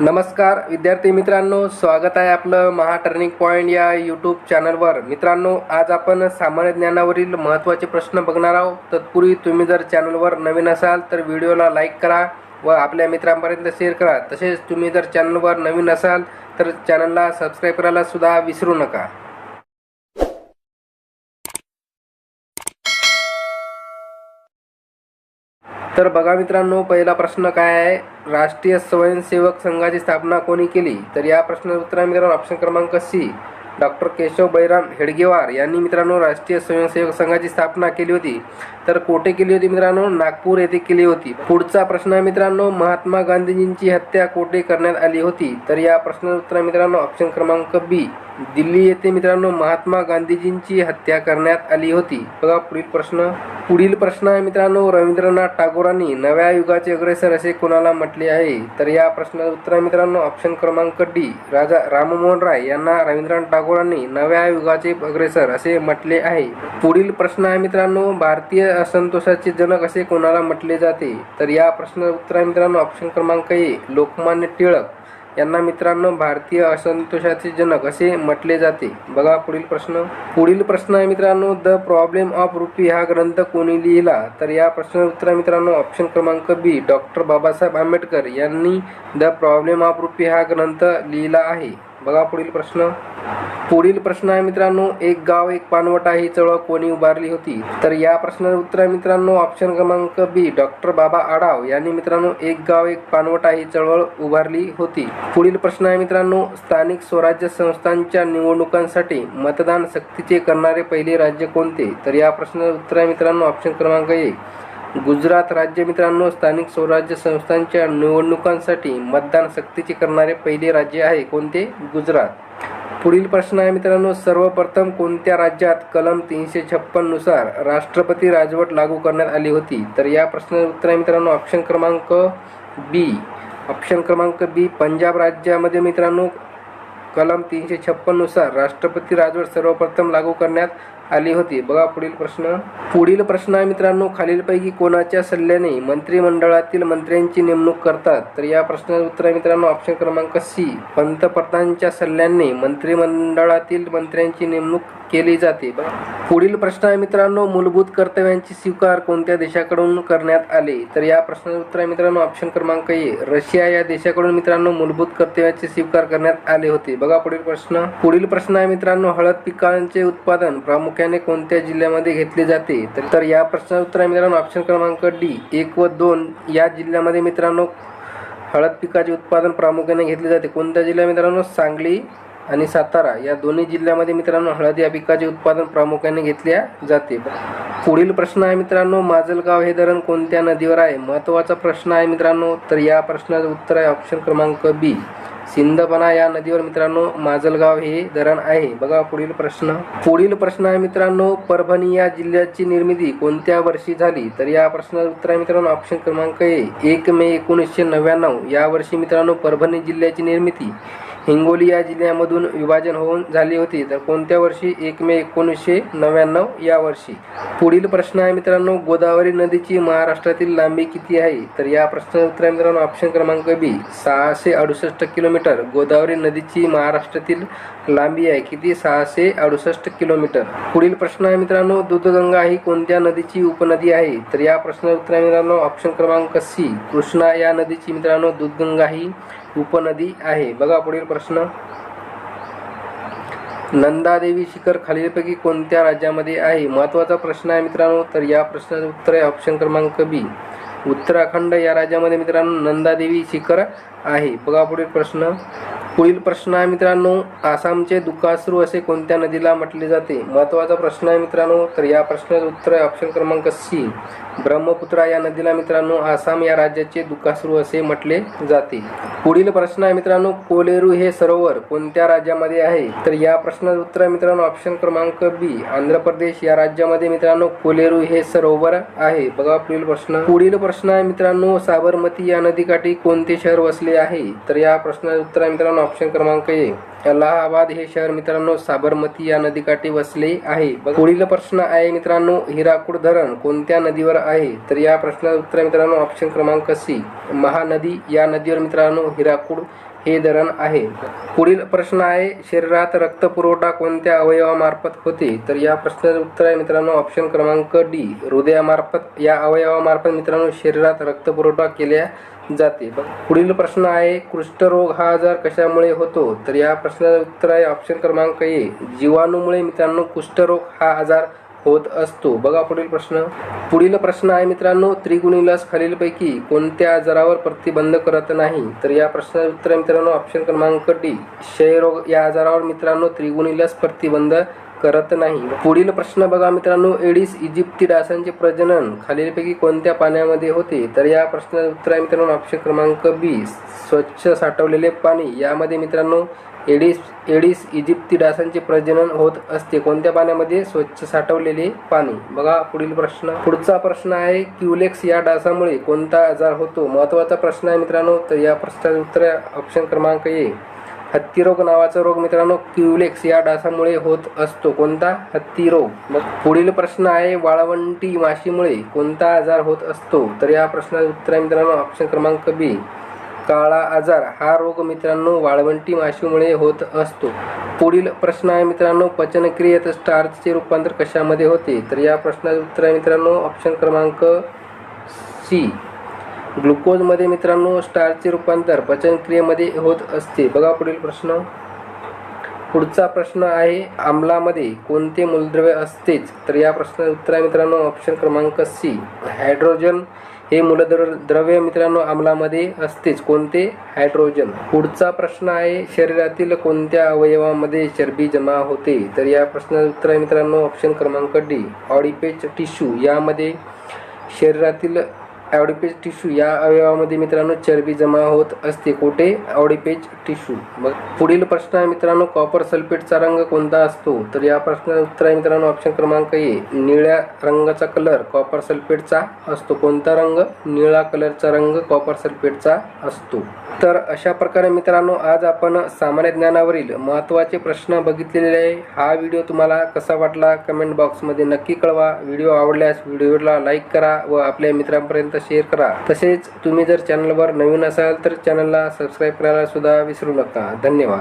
नमस्कार विद्यार्थी मित्रांनो स्वागत आहे आपलं महा टर्निंग पॉईंट या यूट्यूब चॅनलवर मित्रांनो आज आपण सामान्य ज्ञानावरील महत्त्वाचे प्रश्न बघणार आहोत. तत्पूर्वी तुम्ही जर चॅनलवर नवीन असाल तर व्हिडिओला लाईक करा व आपल्या मित्रांपर्यंत शेअर करा. तसेच तुम्ही जर चॅनलवर नवीन असाल तर चॅनलला सबस्क्राईब करायला सुद्धा विसरू नका. तर बघा मित्रांनो पहिला प्रश्न काय आहे? राष्ट्रीय स्वयंसेवक संघाची स्थापना कोणी केली? तर या प्रश्नाचं उत्तर आहे मित्रांनो ऑप्शन क्रमांक सी डॉक्टर केशव बैराम हेडगेवार यांनी मित्रांनो राष्ट्रीय स्वयंसेवक संघाची स्थापना केली होती. तर कोठे केली होती मित्रांनो? नागपूर येथे केली होती. पुढचा प्रश्न आहे मित्रांनो महात्मा गांधीजींची हत्या कोठे करण्यात आली होती? तर या प्रश्नाचं उत्तर मित्रांनो ऑप्शन क्रमांक बी दिल्ली येथे मित्रांनो महात्मा गांधीजींची हत्या करण्यात आली होती. बघा पुढील प्रश्न. पुढील प्रश्न आहे मित्रांनो. रवींद्रनाथ टागोरांनी नव्या युगाचे अग्रेसर असे कोणाला म्हटले आहे? तर या प्रश्नाचं उत्तर आहे मित्रांनो ऑप्शन क्रमांक डी राजा राममोहन राय यांना रवींद्रनाथ टागोरांनी नव्या युगाचे अग्रेसर असे म्हटले आहे. पुढील प्रश्न आहे मित्रांनो भारतीय असंतोषाचे जनक असे कोणाला म्हटले जाते? तर या प्रश्नाचं उत्तर आहे मित्रांनो ऑप्शन क्रमांक ए लोकमान्य टिळक. यांना मित्रांनो भारतीय असंतोषाचे जनक असे म्हटले जाते. बघा पुढील प्रश्न. पुढील प्रश्न आहे मित्रांनो द प्रॉब्लेम ऑफ रुपी हा ग्रंथ कोणी लिहिला? तर या प्रश्नाचं उत्तर मित्रांनो ऑप्शन क्रमांक बी डॉक्टर बाबासाहेब आंबेडकर यांनी द प्रॉब्लेम ऑफ रुपी हा ग्रंथ लिहिला आहे. बघा पुढील प्रश्न. पुढील प्रश्न आहे मित्रांनो एक गाव एक पानवटा ही चळवळ कोणी उभारली होती? तर या प्रश्नाचे उत्तर आहे मित्रांनो ऑप्शन क्रमांक बी डॉक्टर बाबा आढाव. यांनी मित्रांनो एक गाव एक पानवटा ही चळवळ उभारली होती. पुढील प्रश्न आहे मित्रांनो स्थानिक स्वराज्य संस्थांच्या निवडणुकांसाठी मतदान सक्तीचे करणारे पहिले राज्य कोणते? तर या प्रश्नाचे उत्तर आहे मित्रांनो ऑप्शन क्रमांक एक गुजरात राज्य मित्रांनो स्थानिक स्वराज्य संस्थांच्या निवडणुकांसाठी मतदान सक्तीचे करणारे पहिले राज्य आहे कोणते? गुजरात. पुढील प्रश्न आहे मित्रांनो सर्वप्रथम कोणत्या राज्यात कलम तीनशे छप्पननुसार राष्ट्रपती राजवट लागू करण्यात आली होती? तर या प्रश्नाचं उत्तर आहे मित्रांनो ऑप्शन क्रमांक बी ऑप्शन क्रमांक बी पंजाब राज्यामध्ये मित्रांनो कलम तीनशे छप्पननुसार राष्ट्रपती राजवट सर्वप्रथम लागू करण्यात आली होती. बघा पुढील प्रश्न. पुढील प्रश्न आहे मित्रांनो खालीलपैकी कोणाच्या सल्ल्याने मंत्रिमंडळातील मंत्र्यांची नेमणूक करतात? तर या प्रश्नाचं उत्तर आहे मित्रांनो ऑप्शन क्रमांक सी पंतप्रधानांच्या सल्ल्याने मंत्रिमंडळातील मंत्र्यांची नेमणूक केली जाते. बघा. पुढील प्रश्न आहे मित्रांनो मूलभूत कर्तव्यांची स्वीकार कोणत्या देशाकडून करण्यात आले? तर या प्रश्नाचं उत्तर आहे मित्रांनो ऑप्शन क्रमांक ए रशिया या देशाकडून मित्रांनो मूलभूत कर्तव्याचे स्वीकार करण्यात आले होते. बघा पुढील प्रश्न. पुढील प्रश्न आहे मित्रांनो हळद पिकांचे उत्पादन प्रामुख्याने कोणत्या जिल्ह्यामध्ये घेतले जाते? तर तर या प्रश्नाचं उत्तर आहे मित्रांनो ऑप्शन क्रमांक डी एक व दोन या जिल्ह्यामध्ये मित्रांनो हळद पिकाचे उत्पादन प्रामुख्याने घेतले जाते. कोणत्या जिल्ह्या मित्रांनो? सांगली आणि सातारा. या दोन्ही जिल्ह्यामध्ये मित्रांनो हळद या पिकाचे उत्पादन प्रामुख्याने घेतल्या जाते. पुढील प्रश्न आहे मित्रांनो माजलगाव हे धरण कोणत्या नदीवर आहे? महत्त्वाचा प्रश्न आहे मित्रांनो तर या प्रश्नाचं उत्तर आहे ऑप्शन क्रमांक बी सिंदबना या नदीवर मित्रांनो माजलगाव हे धरण आहे. बघा पुढील प्रश्न. पुढील प्रश्न आहे मित्रांनो परभणी या जिल्ह्याची निर्मिती कोणत्या वर्षी झाली? तर या प्रश्नाचं उत्तर आहे मित्रांनो ऑप्शन क्रमांक ए. एक मे एकोणीसशे नव्याण्णव. या वर्षी मित्रांनो परभणी जिल्ह्याची निर्मिती हिंगोली या जिल्ह्यामधून विभाजन होऊन झाली होती. तर कोणत्या वर्षी? एक मे एकोणीसशे नव्याण्णव या वर्षी. पुढील प्रश्न आहे मित्रांनो गोदावरी नदीची महाराष्ट्रातील लांबी किती आहे? तर या प्रश्नाचं उत्तर आहे मित्रांनो ऑप्शन क्रमांक बी सहाशे अडुसष्ट किलोमीटर. गोदावरी नदीची महाराष्ट्रातील लांबी आहे किती? सहाशे अडुसष्ट किलोमीटर. पुढील प्रश्न आहे मित्रांनो दूधगंगा ही कोणत्या नदीची उपनदी आहे? तर या प्रश्नाचं उत्तर आहे मित्रांनो ऑप्शन क्रमांक सी कृष्णा या नदीची मित्रांनो दूधगंगा ही उपनदी आहे. बघा पुढील प्रश्न. नंदादेवी शिखर खालीलपैकी कोणत्या राज्यामध्ये आहे? महत्त्वाचा प्रश्न आहे मित्रांनो. तर या प्रश्नाचं उत्तर आहे ऑप्शन क्रमांक बी उत्तराखंड या राज्यामध्ये मित्रांनो नंदादेवी शिखर आहे. बघा पुढील प्रश्न. पुढील प्रश्न आहे मित्रांनो आसामचे दुकासरू असे कोणत्या नदीला म्हटले जाते? महत्त्वाचा प्रश्न आहे मित्रांनो. तर या प्रश्नाचं उत्तर आहे ऑप्शन क्रमांक सी ब्रह्मपुत्रा या नदीला मित्रांनो आसाम या राज्याचे दुकासरू असे म्हटले जाते. पुढील प्रश्न आहे मित्रांनो कोलेरू हे सरोवर कोणत्या राज्यामध्ये आहे? तर या प्रश्नाचं उत्तर मित्रांनो ऑप्शन क्रमांक बी आंध्र प्रदेश या राज्यामध्ये मित्रांनो कोलेरू हे सरोवर आहे. बघा पुढील प्रश्न. पुढील प्रश्न आहे मित्रांनो साबरमती या नदीकाठी कोणते शहर वसले आहे? तर या प्रश्नाचं उत्तर आहे मित्रांनो ऑप्शन क्रमांक ए अलाहाबाद हे शहर मित्रांनो साबरमती या नदीकाठी वसले आहे. पुढील प्रश्न आहे मित्रांनो हिराकूड धरण कोणत्या नदीवर आहे. तर या प्रश्नाचं उत्तर मित्रांनो ऑप्शन क्रमांक सी महानदी या नदीवर मित्रांनो हिराकूड हे धरण आहे. पुढील प्रश्न आहे शरीरात रक्तपुरवठा कोणत्या अवयवामार्फत होते? तर या प्रश्नाचं उत्तर आहे मित्रांनो ऑप्शन क्रमांक डी हृदयामार्फत. या अवयवामार्फत मित्रांनो शरीरात रक्तपुरवठा केल्या जाते. पुढील प्रश्न आहे कुष्ठरोग हा आजार कशामुळे होतो? तर या प्रश्नाचं उत्तर आहे ऑप्शन क्रमांक ए जीवाणूमुळे मित्रांनो कुष्ठरोग हा आजार होत असतो. बघा पुढील प्रश्न. पुढील प्रश्न आहे मित्रांनो त्रिगुणी लस खालीलपैकी कोणत्या आजारावर प्रतिबंध करत नाही? तर या प्रश्नाचे उत्तर मित्रांनो ऑप्शन क्रमांक डी क्षयरोग या आजारावर मित्रांनो त्रिगुणी लस प्रतिबंध करत नाही. पुढील प्रश्न बघा मित्रांनो एडिस इजिप्ती डासांचे प्रजनन खालीलपैकी कोणत्या पाण्यामध्ये होते? तर या प्रश्नाचं उत्तर आहे मित्रांनो ऑप्शन क्रमांक बी स्वच्छ साठवलेले पाणी. यामध्ये मित्रांनो एडिस एडिस इजिप्ती डासांचे प्रजनन होत असते. कोणत्या पाण्यामध्ये? स्वच्छ साठवलेले पाणी. बघा पुढील प्रश्न. पुढचा प्रश्न आहे क्युलेक्स या डासामुळे कोणता आजार होतो? महत्त्वाचा प्रश्न आहे मित्रांनो तर या प्रश्नाचे उत्तर ऑप्शन क्रमांक ए. हत्ती रोग नावाचा रोग मित्रांनो क्युलेक्स या डासामुळे होत असतो. कोणता? हत्ती रोग मग पुढील प्रश्न आहे वाळवंटी माशीमुळे कोणता आजार होत असतो? तर या प्रश्नाचं उत्तर आहे मित्रांनो ऑप्शन क्रमांक बी काळा आजार. हा रोग मित्रांनो वाळवंटी माशीमुळे होत असतो. पुढील प्रश्न आहे मित्रांनो पचनक्रियेत स्टार्चचे रूपांतर कशामध्ये होते? तर या प्रश्नाचं उत्तर आहे मित्रांनो ऑप्शन क्रमांक सी ग्लुकोजमध्ये मित्रांनो स्टारचे रूपांतर पचनक्रियेमध्ये होत असते. बघा पुढील प्रश्न. पुढचा प्रश्न आहे आम्लामध्ये कोणते मूलद्रव्य असतेच? तर या प्रश्नाचं उत्तर आहे मित्रांनो ऑप्शन क्रमांक सी. हायड्रोजन हे मूलद्र द्रव्य मित्रांनो आम्लामध्ये असतेच. कोणते? हायड्रोजन. पुढचा प्रश्न आहे शरीरातील कोणत्या अवयवामध्ये चरबी जमा होते? तर या प्रश्नाचं उत्तर आहे मित्रांनो ऑप्शन क्रमांक डी. ऑडिपेज टिश्यू. यामध्ये शरीरातील ऑडिपेज टिश्यू. या अवयवामध्ये मित्रांनो चरबी जमा होत असते. कोठे? Adipose tissue. मग पुढील प्रश्न आहे मित्रांनो कॉपर सल्फेटचा रंग कोणता असतो? तर या प्रश्नाचं उत्तर आहे मित्रांनो ऑप्शन क्रमांक ए. निळ्या रंगाचा कलर कॉपर सल्फेटचा असतो. कोणता रंग? निळा कलरचा रंग कॉपर सल्फेटचा असतो. तर अशा प्रकारे मित्रांनो आज आपण सामान्य ज्ञानावरील महत्त्वाचे प्रश्न बघितलेले आहे. हा व्हिडिओ तुम्हाला कसा वाटला? कमेंट बॉक्समध्ये नक्की कळवा. व्हिडिओ आवडल्यास व्हिडिओला लाईक करा व आपल्या मित्रांपर्यंत मित्रांपर्यंत शेअर करा. तसेच तुम्ही जर चॅनलवर नवीन असाल तर चॅनलला सबस्क्राईब करायला सुद्धा विसरू नका. धन्यवाद.